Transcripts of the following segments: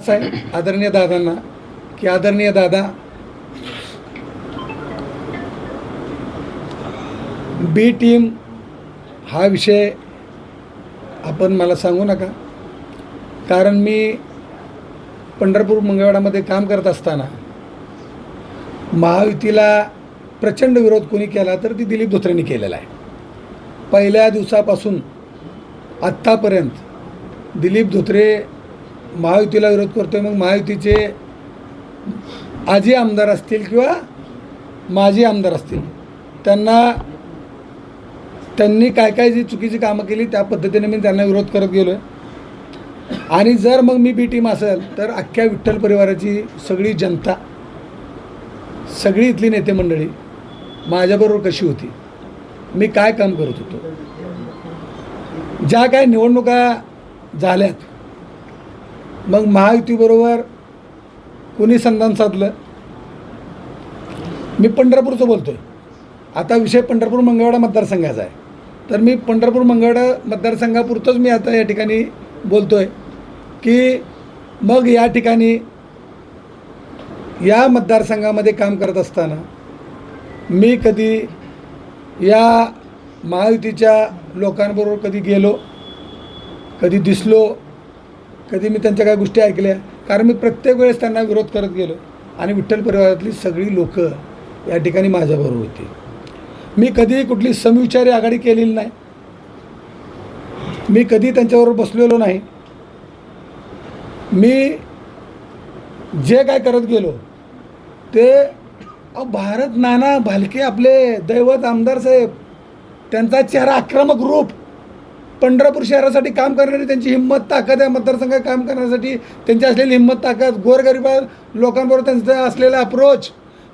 असं आहे आदरणीय दादांना की आदरणीय दादा बी टीम हा विषय आपण मला सांगू नका. कारण मी पंढरपूर मंगळवाडामध्ये काम करत असताना महायुतीला प्रचंड विरोध कोणी केला तर ती दिलीप धोत्रेंनी केलेला आहे. पहिल्या दिवसापासून आत्तापर्यंत दिलीप धोत्रे महायुतीला विरोध करतोय मग महायुतीचे आजी आमदार असतील किंवा माजी आमदार असतील त्यांना त्यांनी काय काय जी चुकीची कामं केली त्या पद्धतीने मी त्यांना विरोध करत गेलो आहे आणि जर मग मी बी टीम असेल तर अख्ख्या विठ्ठल परिवाराची सगळी जनता सगळी इथली नेते मंडळी माझ्याबरोबर कशी होती? मी काय काम करत होतो? ज्या काय निवडणुका झाल्यात मग महायुतीबरोबर कोणी संधान साधलं? मी पंढरपूरचं बोलतो आहे आता विषय पंढरपूर मंगळवाडा मतदारसंघाचा आहे. तर मी पंढरपूर मंगळवाडा मतदारसंघापुरतंच मी आता या ठिकाणी बोलतो आहे की मग या ठिकाणी या मतदारसंघामध्ये काम करत असताना मी कधी या महायुतीच्या लोकांबरोबर कधी गेलो कधी दिसलो कधी मी त्यांच्या काही गोष्टी ऐकल्या. कारण मी प्रत्येक वेळेस त्यांना विरोध करत गेलो. आणि विठ्ठल परिवारातली सगळी लोक या ठिकाणी माझ्याबरोबर होती. मी कधीही कुठली समविचारी आघाडी केलेली नाही. मी कधी त्यांच्याबरोबर बसलेलो नाही. मी जे काय करत गेलो ते भारत नाना भालके आपले दैवत आमदार साहेब त्यांचा चेहरा आक्रमक रूप पंढरपूर शहरासाठी काम करणारी त्यांची हिंमत ताकद आहे मतदारसंघात काम करण्यासाठी त्यांची असलेली हिंमत ताकद गोरगरिबा लोकांबरोबर त्यांचा असलेला अप्रोच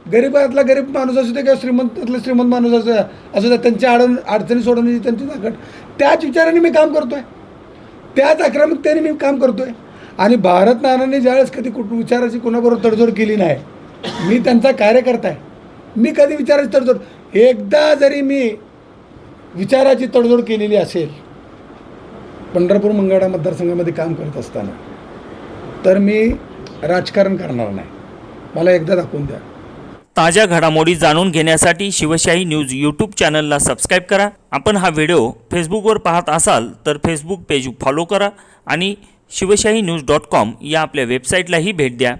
गरिबातला गरीब माणूस असू दे किंवा श्रीमंतातला श्रीमंत माणूस असू द्या असू द्या त्यांच्या अडून अडचणी सोडवण्याची त्यांची ताकद. त्याच विचाराने मी काम करतो आहे त्याच आक्रमकतेने मी काम करतो आहे आणि भारत नानांनी ज्यावेळेस कधी कुठ विचाराची कोणाबरोबर तडजोड केली नाही मी त्यांचा कार्यकर्ता आहे. मी कधी विचाराची तडजोड एकदा जरी मी विचाराची तडजोड केलेली असेल पंढरपूर मंगळा मतदारसंघामध्ये काम करत असताना तर मी राजकारण करणार नाही. मला एकदा दाखवून द्या. ताज्या घडामोडी जाणून घेण्यासाठी शिवशाही न्यूज यूट्यूब चॅनलला सबस्क्राईब करा. आपण हा व्हिडिओ फेसबुकवर पाहत असाल तर फेसबुक पेज फॉलो करा आणि शिवशाही न्यूज डॉट कॉम या आपल्या वेबसाईटलाही भेट द्या.